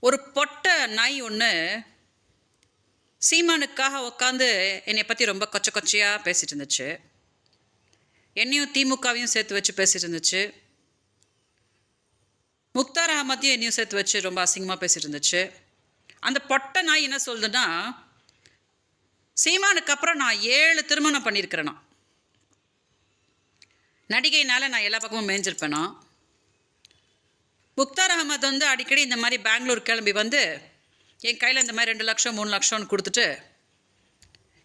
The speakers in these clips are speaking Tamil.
ஒரு பொட்டை நாய் ஒன்று சீமானுக்காக உட்காந்து என்னை பற்றி ரொம்ப கொச்ச கொச்சையாக பேசிகிட்டு இருந்துச்சு. என்னையும் திமுகவையும் சேர்த்து வச்சு பேசிகிட்டு இருந்துச்சு. முக்தார் அகமதையும் என்னையும் சேர்த்து வச்சு ரொம்ப அசிங்கமாக பேசிட்டு இருந்துச்சு. அந்த பொட்டை நாய் என்ன சொல்லுதுன்னா சீமானுக்கு அப்புறம் நான் ஏழு திருமணம் பண்ணியிருக்கிறேனா. நடிகைனால நான் எல்லா பக்கமும் மேய்ஞ்சிருப்பேனா முக்தார் அகமது வந்து அடிக்கடி இந்த மாதிரி பெங்களூர் கிளம்பி வந்து என் கையில் இந்த மாதிரி ரெண்டு லட்சம் மூணு லட்சம்னு கொடுத்துட்டு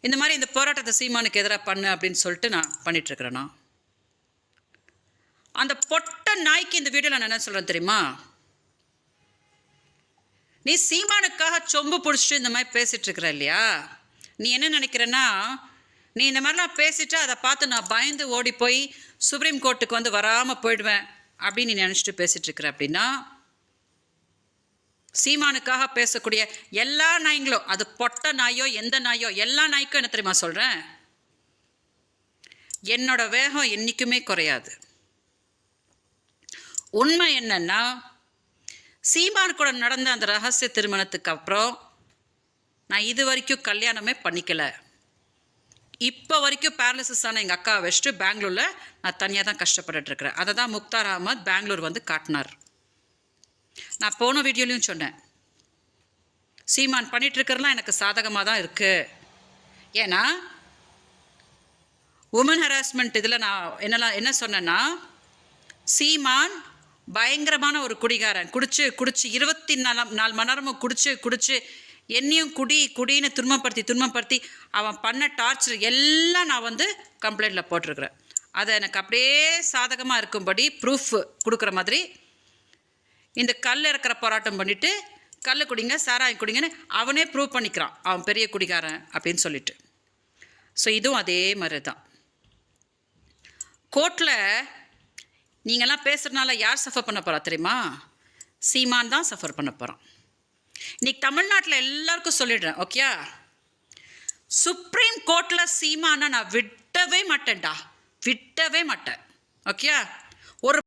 இந்த மாதிரி இந்த போராட்டத்தை சீமானுக்கு எதிராக பண்ணு அப்படின்னு சொல்லிட்டு நான் பண்ணிகிட்ருக்கிறேண்ணா அந்த பொட்ட நாய்க்கு இந்த வீடியோவில் நான் என்ன சொல்கிறேன் தெரியுமா? நீ சீமானுக்காக சொம்பு பிடிச்சிட்டு இந்த மாதிரி பேசிகிட்டு இருக்கிற இல்லையா? நீ என்ன நினைக்கிறேன்னா நீ இந்த மாதிரிலாம் பேசிட்டு அதை பார்த்து நான் பயந்து ஓடி போய் சுப்ரீம் கோர்ட்டுக்கு வந்து வராமல் போயிடுவேன். அப்படின்னு நீ நினச்சிட்டு பேசிகிட்டு இருக்கிற அப்படின்னா சீமானுக்காக பேசக்கூடிய எல்லா நாய்ங்களும் அது பொட்ட நாயோ எந்த நாயோ எல்லா நாய்க்கும் என்ன தெரியுமா சொல்கிறேன் என்னோட வேகம் என்றைக்குமே குறையாது. உண்மை என்னன்னா சீமான் கூட நடந்த அந்த ரகசிய திருமணத்துக்கு அப்புறம் நான் இது வரைக்கும் கல்யாணமே பண்ணிக்கலை. இப்போ வரைக்கும் பேரலிசிஸ் ஆன எங்கள் அக்காவை வச்சுட்டு பெங்களூரில் நான் தனியாக தான் கஷ்டப்பட்டுட்ருக்கிறேன் அதை தான் முக்தார் அகமத் பெங்களூர் வந்து காட்டினார். நான் போன வீடியோலையும் சொன்னேன். சீமான் பண்ணிட்டு எனக்கு சாதகமாக தான் இருக்குது ஏன்னா உமன் ஹராஸ்மெண்ட் இதில் நான் என்னெல்லாம் என்ன சொன்னேன்னா சீமான் பயங்கரமான ஒரு குடிகாரன். குடிச்சு குடிச்சு இருபத்தி நாலு நாலு மணி நேரமும் குடிச்சு குடிச்சு என்னையும் குடி குடின்னு துன்பப்படுத்தி துன்பப்படுத்தி அவன் பண்ண டார்ச்சர் எல்லாம் நான் வந்து கம்ப்ளைண்ட்டில் போட்டிருக்கிறேன். அதை எனக்கு அப்படியே சாதகமாக இருக்கும்படி ப்ரூஃப் கொடுக்குற மாதிரி இந்த கல் இறக்குற போராட்டம் பண்ணிவிட்டு கல் குடிங்க சாராயம் குடிங்கன்னு அவனே ப்ரூவ் பண்ணிக்கிறான். அவன் பெரிய குடிகாரன் அப்படின்னு சொல்லிட்டு. ஸோ இதுவும் அதே மாதிரி தான் கோர்ட்டில் நீங்கள்லாம் பேசுகிறனால யார் சஃபர் பண்ண போகிறா தெரியுமா? சீமான் தான் சஃபர் பண்ண போகிறான் இன்னைக்கு தமிழ்நாட்டில் எல்லாருக்கும் சொல்லிடுறேன் ஓகே சுப்ரீம் கோர்ட்டில் சீமானா நான் விட்டவே மாட்டேன்டா. விட்டவே மாட்டேன் ஓகே ஒரு